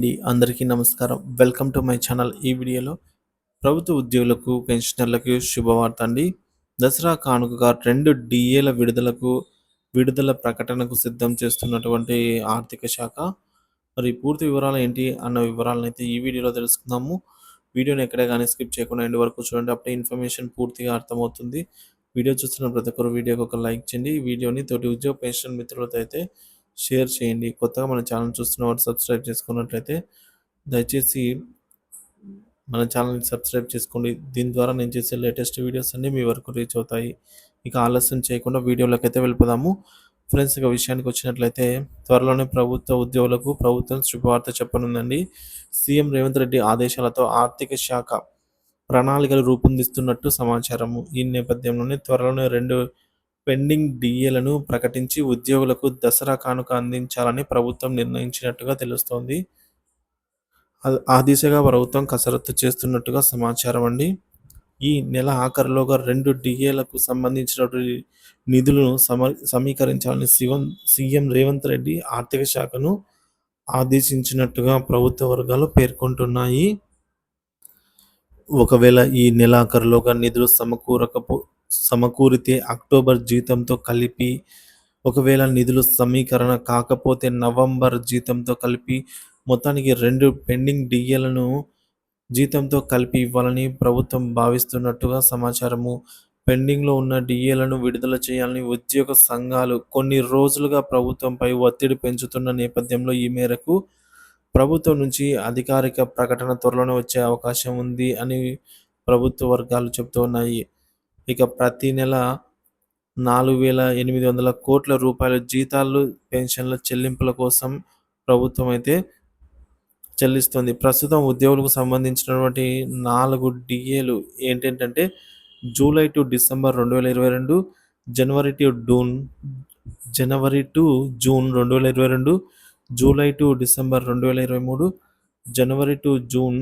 అండి అందరికీ నమస్కారం. Welcome to my channel. ఈ వీడియోలో ప్రభుత్వ ఉద్యోగులకు పెన్షనర్లకు శుభవార్త అండి. దసరా కానుకగా రెండు డిఏల విడుదలకు విడుదల ప్రకటనకు సిద్ధం చేస్తున్నటువంటి ఆర్థిక శాఖ. మరి పూర్తి వివరాలు ఏంటి అన్న వివరాలను అయితే ఈ వీడియోలో తెలుసుకుందాము. వీడియోని ఎక్కడ కానీ స్కిప్ చేయకుండా ఎండ్ వరకు చూడండి. అప్పుడే ఇన్ఫర్మేషన్ పూర్తిగా అర్థమవుతుంది. వీడియో చూస్తున్న ప్రతి ఒక్కరు వీడియోకి ఒక లైక్ చేయండి. ఈ వీడియోని తోటి ఉద్యోగ పెన్షన్ మిత్రులతో అయితే షేర్ చేయండి. కొత్తగా మన ఛానల్ చూస్తున్న వారు సబ్స్క్రైబ్ చేసుకున్నట్లయితే దయచేసి మన ఛానల్ని సబ్స్క్రైబ్ చేసుకోండి. దీని ద్వారా నేను చేసే లేటెస్ట్ వీడియోస్ అన్నీ మీ వరకు రీచ్ అవుతాయి. ఇక ఆలస్యం చేయకుండా వీడియోలోకి అయితే వెళ్ళిపోదాము. ఫ్రెండ్స్ ఇక విషయానికి వచ్చినట్లయితే త్వరలోనే ప్రభుత్వ ఉద్యోగులకు ప్రభుత్వం శుభవార్త చెప్పనుందండి. సీఎం రేవంత్ రెడ్డి ఆదేశాలతో ఆర్థిక శాఖ ప్రణాళికలు రూపొందిస్తున్నట్టు సమాచారము. ఈ నేపథ్యంలోనే త్వరలోనే రెండు పెండింగ్ డిఏలను ప్రకటించి ఉద్యోగులకు దసరా కానుక అందించాలని ప్రభుత్వం నిర్ణయించినట్టుగా తెలుస్తోంది. ఆ దిశగా ప్రభుత్వం కసరత్తు చేస్తున్నట్టుగా సమాచారం అండి. ఈ నెల ఆఖరిలోగా రెండు డిఏలకు సంబంధించినటువంటి నిధులను సమ సమీకరించాలని సీఎం సీఎం రేవంత్ రెడ్డి ఆర్థిక శాఖను ఆదేశించినట్టుగా ప్రభుత్వ వర్గాలు పేర్కొంటున్నాయి. ఒకవేళ ఈ నెలాఖరులోగా నిధులు సమకూరకపో సమకూరితే అక్టోబర్ జీతంతో కలిపి ఒకవేళ నిధులు సమీకరణ కాకపోతే నవంబర్ జీతంతో కలిపి మొత్తానికి రెండు పెండింగ్ డిఏలను జీతంతో కలిపి ఇవ్వాలని ప్రభుత్వం భావిస్తున్నట్టుగా సమాచారము. పెండింగ్లో ఉన్న డిఏలను విడుదల చేయాలని ఉద్యోగ సంఘాలు కొన్ని రోజులుగా ప్రభుత్వంపై ఒత్తిడి పెంచుతున్న నేపథ్యంలో ఈ మేరకు ప్రభుత్వం నుంచి అధికారిక ప్రకటన త్వరలోనే వచ్చే అవకాశం ఉంది అని ప్రభుత్వ వర్గాలు చెబుతున్నాయి ఇక ప్రతి నెల నాలుగు వేల ఎనిమిది వందల కోట్ల రూపాయల జీతాలు పెన్షన్ల చెల్లింపుల కోసం ప్రభుత్వం అయితే చెల్లిస్తుంది. ప్రస్తుతం ఉద్యోగులకు సంబంధించినటువంటి నాలుగు డిఏలు ఏంటంటే జూలై టు డిసెంబర్ రెండు వేల ఇరవై రెండు January to June January to June రెండు వేల ఇరవై రెండు జూలై టు డిసెంబర్ రెండు వేల ఇరవై మూడు జనవరి టు జూన్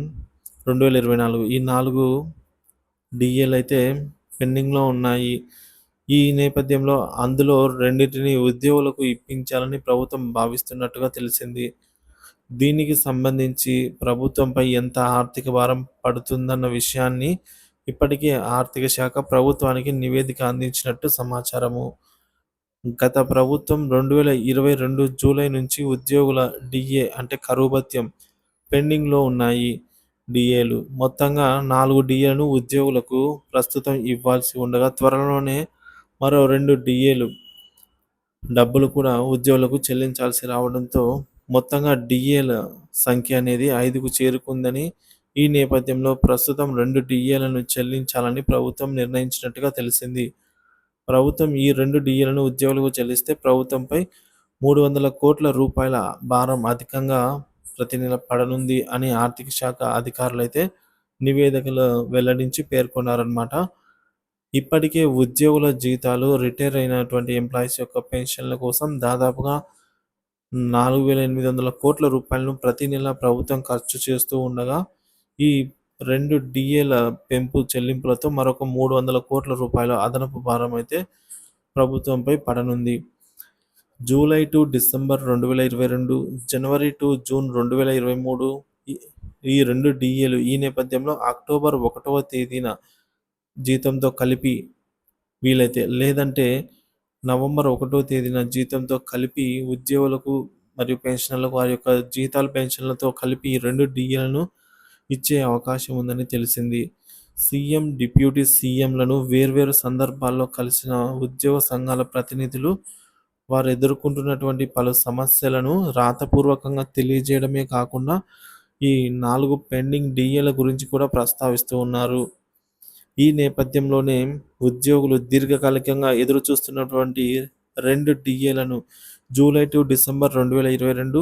రెండు వేల ఇరవై నాలుగు. ఈ నాలుగు డిఏలు అయితే పెండింగ్లో ఉన్నాయి. ఈ నేపథ్యంలో అందులో రెండింటిని ఉద్యోగులకు ఇప్పించాలని ప్రభుత్వం భావిస్తున్నట్టుగా తెలిసింది. దీనికి సంబంధించి ప్రభుత్వంపై ఎంత ఆర్థిక భారం పడుతుందన్న విషయాన్ని ఇప్పటికే ఆర్థిక శాఖ ప్రభుత్వానికి నివేదిక అందించినట్టు సమాచారము. గత ప్రభుత్వం రెండు వేల ఇరవై రెండు జూలై నుంచి ఉద్యోగుల డిఏ అంటే కరువు భత్యం పెండింగ్లో ఉన్నాయి. డిఏలు. మొత్తంగా నాలుగు డిఏలను ఉద్యోగులకు ప్రస్తుతం ఇవ్వాల్సి ఉండగా త్వరలోనే మరో రెండు డిఏలు డబ్బులు కూడా ఉద్యోగులకు చెల్లించాల్సి రావడంతో మొత్తంగా డిఏల సంఖ్య అనేది ఐదుకు చేరుకుందని ఈ నేపథ్యంలో ప్రస్తుతం రెండు డిఏలను చెల్లించాలని ప్రభుత్వం నిర్ణయించినట్టుగా తెలిసింది. ప్రభుత్వం ఈ రెండు డిఏలను ఉద్యోగులకు చెల్లిస్తే ప్రభుత్వంపై మూడు వందల కోట్ల రూపాయల భారం అధికంగా ప్రతి నెల పడనుంది అని ఆర్థిక శాఖ అధికారులు అయితే నివేదికలు వెల్లడించి పేర్కొన్నారనమాట ఇప్పటికే ఉద్యోగుల జీతాలు రిటైర్ అయినటువంటి ఎంప్లాయీస్ యొక్క పెన్షన్ల కోసం దాదాపుగా నాలుగు వేల ఎనిమిది వందల కోట్ల రూపాయలను ప్రతి నెల ప్రభుత్వం ఖర్చు చేస్తూ ఉండగా ఈ రెండు డిఏల పెంపు చెల్లింపులతో మరొక మూడు వందల కోట్ల రూపాయల అదనపు భారం అయితే ప్రభుత్వంపై పడనుంది. జూలై టు డిసెంబర్ రెండు వేల ఇరవై రెండు జనవరి టు జూన్ రెండు వేల ఇరవై మూడు ఈ రెండు డిఏలు ఈ నేపథ్యంలో అక్టోబర్ ఒకటవ తేదీన జీతంతో కలిపి వీలైతే లేదంటే నవంబర్ ఒకటో తేదీన జీతంతో కలిపి ఉద్యోగులకు మరియు పెన్షనర్లకు వారి యొక్క జీతాలు పెన్షన్లతో కలిపి ఈ రెండు డిఏలను ఇచ్చే అవకాశం ఉందని తెలిసింది. సీఎం డిప్యూటీ సీఎంలను వేర్వేరు సందర్భాల్లో కలిసిన ఉద్యోగ సంఘాల ప్రతినిధులు వారు ఎదుర్కొంటున్నటువంటి పలు సమస్యలను రాతపూర్వకంగా తెలియజేయడమే కాకుండా ఈ నాలుగు పెండింగ్ డిఏల గురించి కూడా ప్రస్తావిస్తూ ఉన్నారు. ఈ నేపథ్యంలోనే ఉద్యోగులు దీర్ఘకాలికంగా ఎదురు చూస్తున్నటువంటి రెండు డిఏలను జూలై టు డిసెంబర్ రెండు వేల ఇరవై రెండు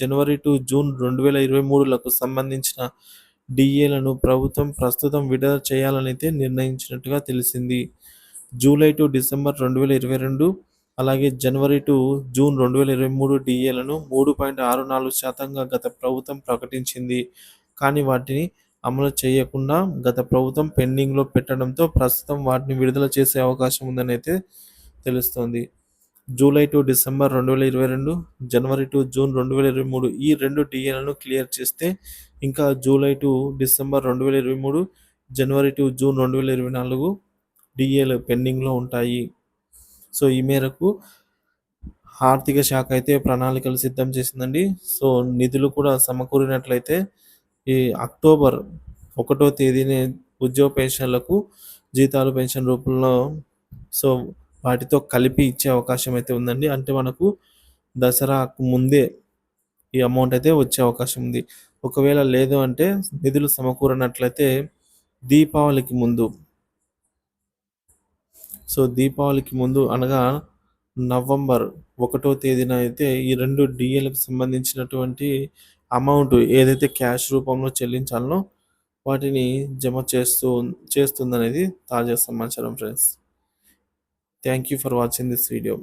జనవరి టు జూన్ రెండు వేల ఇరవై మూడులకు సంబంధించిన డిఏలను ప్రభుత్వం ప్రస్తుతం విడుదల చేయాలనైతే నిర్ణయించినట్టుగా తెలిసింది. జూలై టు డిసెంబర్ రెండు వేల ఇరవై రెండు అలాగే జనవరి టు జూన్ రెండు వేల ఇరవై మూడు డిఏలను మూడు పాయింట్ ఆరు నాలుగు శాతంగా గత ప్రభుత్వం ప్రకటించింది. కానీ వాటిని అమలు చేయకుండా గత ప్రభుత్వం పెండింగ్లో పెట్టడంతో ప్రస్తుతం వాటిని విడుదల చేసే అవకాశం ఉందని అయితే తెలుస్తోంది. జూలై టు డిసెంబర్ రెండు వేల ఇరవై రెండు జనవరి టు జూన్ రెండు వేల ఇరవై మూడు ఈ రెండు డిఏలను క్లియర్ చేస్తే ఇంకా జూలై టు డిసెంబర్ రెండు వేల ఇరవై మూడు జనవరి టు జూన్ రెండు వేల ఇరవై నాలుగు డిఏలు పెండింగ్లో ఉంటాయి. సో ఈ మేరకు ఆర్థిక శాఖ అయితే ప్రణాళికలు సిద్ధం చేసిందండి. సో నిధులు కూడా సమకూరినట్లయితే ఈ అక్టోబర్ ఒకటో తేదీనే ఉద్యోగ పెన్షన్లకు జీతాలు పెన్షన్ రూపంలో సో వాటితో కలిపి ఇచ్చే అవకాశం అయితే ఉందండి. అంటే మనకు దసరాకు ముందే ఈ అమౌంట్ అయితే వచ్చే అవకాశం ఉంది. ఒకవేళ లేదు అంటే నిధులు సమకూరనట్లయితే దీపావళికి ముందు సో దీపావళికి ముందు అనగా నవంబర్ ఒకటో తేదీన అయితే ఈ రెండు డిఎలకు సంబంధించినటువంటి అమౌంట్ ఏదైతే క్యాష్ రూపంలో చెల్లించాలనో వాటిని జమ చేస్తూ చేస్తుందనేది తాజా సమాచారం friends thank you for watching this video